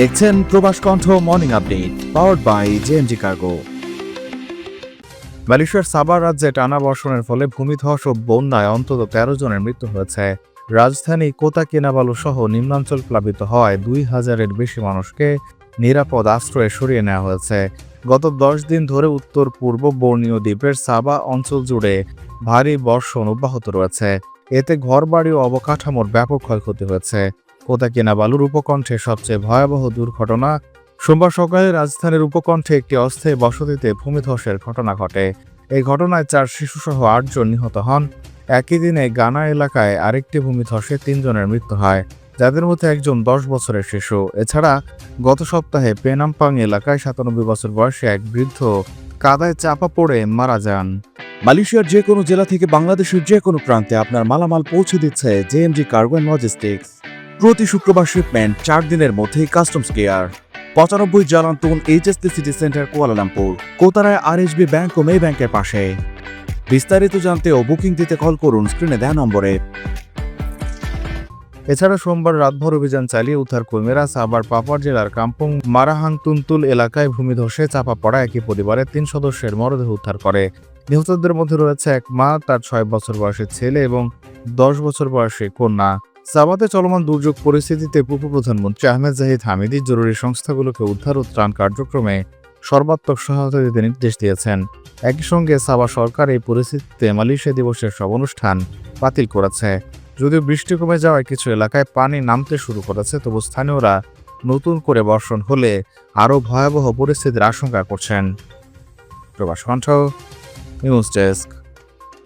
দেখছেন Probash Kantha morning update powered by JMG cargo মালয়েশিয়ার সাবার রাজ্যে টানা বর্ষণের ফলে ভূমিধস ও বন্যায় অন্তত তেরো জনের মৃত্যু হয়েছে। রাজধানী কোতা কেনাবালু সহ নিম্নাঞ্চল প্লাবিত হওয়ায় দুই হাজারের বেশি মানুষকে নিরাপদ আশ্রয়ে সরিয়ে নেওয়া হয়েছে। গত দশ দিন ধরে উত্তর পূর্ব বর্ণীয় দ্বীপের সাবা অঞ্চল জুড়ে ভারী বর্ষণ অব্যাহত রয়েছে। এতে ঘরবাড়ি ও অবকাঠামোর ব্যাপক ক্ষয়ক্ষতি হয়েছে। কোতা কেনাবালুর উপকণ্ঠে সবচেয়ে ভয়াবহ দুর্ঘটনা। সোমবার সকালে রাজধানীর উপকণ্ঠে একটি অস্থায়ী বসতিতে ভূমিধসের ঘটনা ঘটে। এই ঘটনায় চার শিশুসহ আটজন নিহত হন। একই দিনে গানা এলাকায় আরেকটি ভূমিধসে তিনজনের মৃত্যু হয়, যাদের মধ্যে একজন দশ বছরের শিশু। এছাড়া গত সপ্তাহে পেনাম্পাং এলাকায় সাতানব্বই বছর বয়সে এক বৃদ্ধ কাদায় চাপা পড়ে মারা যান। মালয়েশিয়ার যে কোনো জেলা থেকে বাংলাদেশের যে কোনো প্রান্তে আপনার মালামাল পৌঁছে দিচ্ছে জেএমজি কার্গো অ্যান্ড লজিস্টিক্স। প্রতি শুক্রবার শিপমেন্ট চার দিনের মধ্যেই কাস্টমস কেয়ার পঁচানব্বই Jalan Tun HST city centre Kuala Lumpur কোতারায় RSB bank ও মে ব্যাংকের পাশে। বিস্তারিত জানতে ও বুকিং দিতে কল করুন স্ক্রিনে দেওয়া নম্বরে। এছাড়া সোমবার রাতভর অভিযান চালিয়ে উদ্ধার কর্মীরা সাবার পাপার জেলার কাম্পং মারাহাং তুন্তুল এলাকায় ভূমিধসে চাপা পড়া একই পরিবারের তিন সদস্যের মরদেহ উদ্ধার করে। নিহতদের মধ্যে রয়েছে এক মা, তার ছয় বছর বয়সের ছেলে এবং দশ বছর বয়সী কন্যা। সাবাতে চলমান দুর্যোগ পরিস্থিতিতে উপপ্রধানমন্ত্রী আহমেদ জাহিদ হামিদি জরুরি সংস্থাগুলোকে উদ্ধার ও ত্রাণ কার্যক্রমে সর্বাত্মক সহায়তা দিতে নির্দেশ দিয়েছেন। একই সঙ্গে সাবা সরকার এই পরিস্থিতিতে মালয়েশিয়া দিবসের সব অনুষ্ঠান বাতিল করেছে। যদিও বৃষ্টি কমে যাওয়ায় কিছু এলাকায় পানি নামতে শুরু করেছে, তবু স্থানীয়রা নতুন করে বর্ষণ হলে আরও ভয়াবহ পরিস্থিতির আশঙ্কা করছেন। প্রবাস কণ্ঠ, নিউজ ডেস্ক।